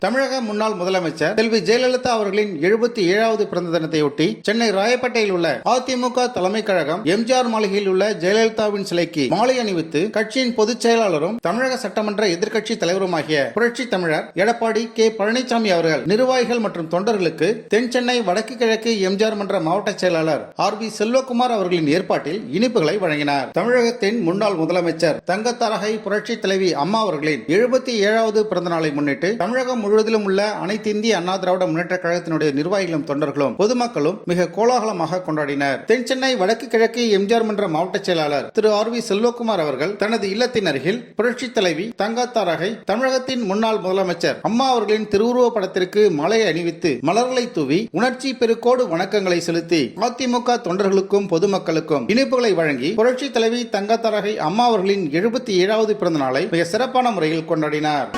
தமிழக முன்னாள் முதலமைச்சர் செல்வி ஜெயலலிதா அவர்களின் எழுபத்தி ஏழாவது பிறந்த தினத்தையொட்டி சென்னை ராயப்பேட்டையில் உள்ள அதிமுக தலைமை கழகம் எம்ஜிஆர் மாளிகையில் உள்ள ஜெயலலிதாவின் சிலைக்கு மாலை அணிவித்து கட்சியின் பொதுச் செயலாளரும் தமிழக சட்டமன்ற எதிர்க்கட்சி தலைவருமாகிய புரட்சி தமிழர் எடப்பாடி கே பழனிசாமி அவர்கள் நிர்வாகிகள் மற்றும் தொண்டர்களுக்கு தென் சென்னை வடக்கு கிழக்கு எம்ஜிஆர் மன்ற மாவட்ட செயலாளர் ஆர் பி செல்வகுமார் அவர்களின் ஏற்பாட்டில் இனிப்புகளை வழங்கினார். தமிழகத்தின் முன்னாள் முதலமைச்சர் தங்கத்தாரகை புரட்சி தலைவி அம்மா அவர்களின் எழுபத்தி ஏழாவது பிறந்த நாளை முன்னிட்டு தமிழகம் முழுவதிலும் உள்ள அனைத்து இந்திய அண்ணா திராவிட முன்னேற்ற கழகத்தினுடைய நிர்வாகிகளும் தொண்டர்களும் பொதுமக்களும் மிக கோலாகலமாக கொண்டாடினர். தென் சென்னை வடக்கு கிழக்கு எம்ஜிஆர் மன்ற மாவட்ட செயலாளர் திரு ஆர் வி செல்வகுமார் அவர்கள் தனது இல்லத்தின் அருகில் புரட்சி தலைவி தங்காத்தாரகை தமிழகத்தின் முன்னாள் முதலமைச்சர் அம்மா அவர்களின் திருவுருவ படத்திற்கு மலை அணிவித்து மலர்களை தூவி உணர்ச்சி பெருக்கோடு வணக்கங்களை செலுத்தி அதிமுக தொண்டர்களுக்கும் பொதுமக்களுக்கும் இனிப்புகளை வழங்கி புரட்சி தலைவி தங்காத்தாரகை அம்மா அவர்களின் எழுபத்தி ஏழாவது பிறந்த நாளை மிக சிறப்பான முறையில் கொண்டாடினார்.